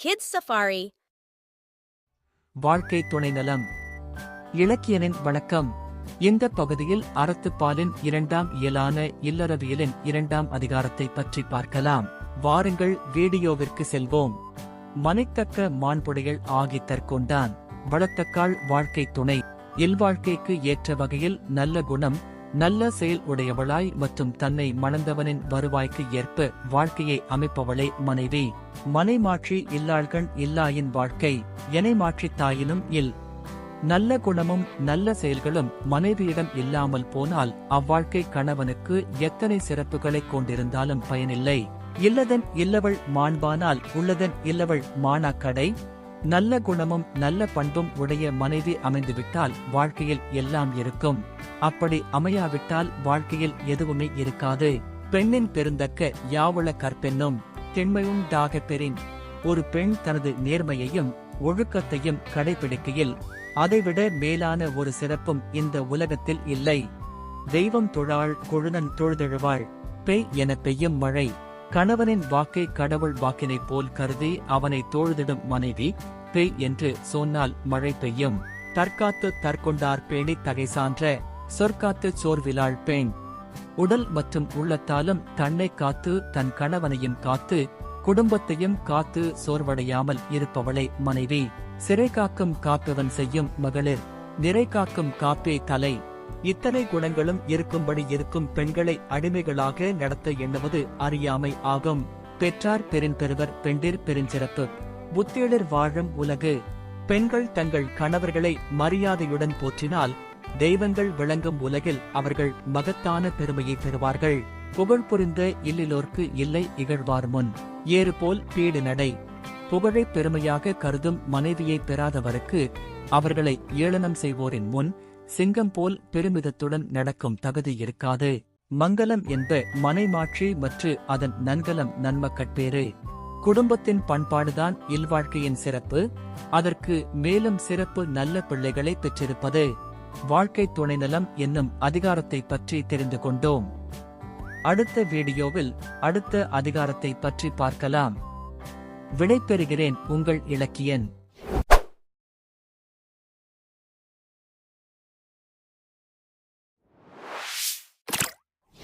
Kids safari வாழ்க்கை துணை நலம். இலக்கியனின் வணக்கம். இந்த பகுதியில் அறத்துப்பாலின் இரண்டாம் இயலான இல்லறவியலின் இரண்டாம் அதிகாரத்தை பற்றி பார்க்கலாம். வாருங்கள் வீடியோவிற்கு செல்வோம். மனைத்தக்க மாண்புடைகள் ஆகி தற்கொண்டான். வளத்தக்காள் வாழ்க்கை துணை. இல்வாழ்க்கைக்கு ஏற்ற வகையில் நல்ல குணம் நல்ல செயல் உடையவளாய் மற்றும் தன்னை மணந்தவனின் வருவாய்க்கு ஏற்ப வாழ்க்கையை அமைப்பவளே மனைவி. மனை மாற்றி இல்லாள்கண் இல்லாயின் வாழ்க்கை எனை மாற்றித் தாயினும் இல். நல்ல குணமும் நல்ல செயல்களும் மனைவியிடம் இல்லாமல் போனால் அவ்வாழ்க்கை கணவனுக்கு எத்தனை சிறப்புகளைக் கொண்டிருந்தாலும் பயனில்லை. இல்லதன் இல்லவள் மாண்பானால் உள்ளதன் இல்லவள் மானாக்கடை நல்ல குணமும் நல்ல பண்பும் உடைய மனைவி அமைந்துவிட்டால் வாழ்க்கையில் எல்லாம் இருக்கும். அப்படி அமையாவிட்டால் வாழ்க்கையில் எதுவுமே இருக்காது. பெண்ணின் பெருந்தக்க யாவள கற்பெண்ணும் திண்மையுண்டாகப் பெறின். ஒரு பெண் தனது நேர்மையையும் ஒழுக்கத்தையும் கடைபிடிக்கையில் அதைவிட மேலான ஒரு சிறப்பும் இந்த உலகத்தில் இல்லை. தெய்வம் தொழாள் கொழுநன் தொழுதெழுவாள் பெய் என பெய்யும் மழை. கணவனின் வாக்கை கடவுள் வாக்கினைப் போல் கருதி அவனை தோழுதிடும் மனைவி பெய் என்று சொன்னால் மழை பெய்யும். தற்காத்து தற்கொண்டார் பேணி தகை சான்ற சொற்காத்து சோர்விலாள் பெண். உடல் மற்றும் உள்ளத்தாலும் தன்னை காத்து தன் கணவனையும் காத்து குடும்பத்தையும் காத்து சோர்வடையாமல் இருப்பவளே மனைவி. சிறை காக்கும் காப்பவன் செய்யும் மகளிர் நிறை காக்கும் காப்பே தலை. இத்தனை குணங்களும் இருக்கும்படி இருக்கும் பெண்களை அடிமைகளாக நடத்த எண்ணுவது அறியாமை ஆகும். பெற்றார் பெரும்பெருவர் பெண்டிர் பெருஞ்சிறப்பு. புத்தேளர் வாழும் உலகு. பெண்கள் தங்கள் கணவர்களை மரியாதையுடன் போற்றினால் தெய்வங்கள் விளங்கும் உலகில் அவர்கள் மகத்தான பெருமையை பெறுவார்கள். புகழ் புரிந்த இல்லிலோர்க்கு இல்லை இகழ்வார் முன். ஏறுபோல் பீடு நடை. புகழை பெருமையாக கருதும் மனைவியை பெறாதவருக்கு அவர்களை ஏளனம் செய்வோரின் முன் சிங்கம் போல் பெருமிதத்துடன் நடக்கும் தகுதி இருக்காது. மங்கலம் என்ப மனைமாட்சி மற்றும் அதன் நன்கலம் நன்மக்கட்பேறு குடும்பத்தின் பண்பாடுதான் இல்வாழ்க்கையின் சிறப்பு. அதற்கு மேலும் சிறப்பு நல்ல பிள்ளைகளை பெற்றிருப்பது. வாழ்க்கை துணை நலம் என்னும் அதிகாரத்தை பற்றி தெரிந்து கொண்டோம். அடுத்த வீடியோவில் அடுத்த அதிகாரத்தை பற்றி பார்க்கலாம். விடைபெறுகிறேன் உங்கள் இலக்கியன்.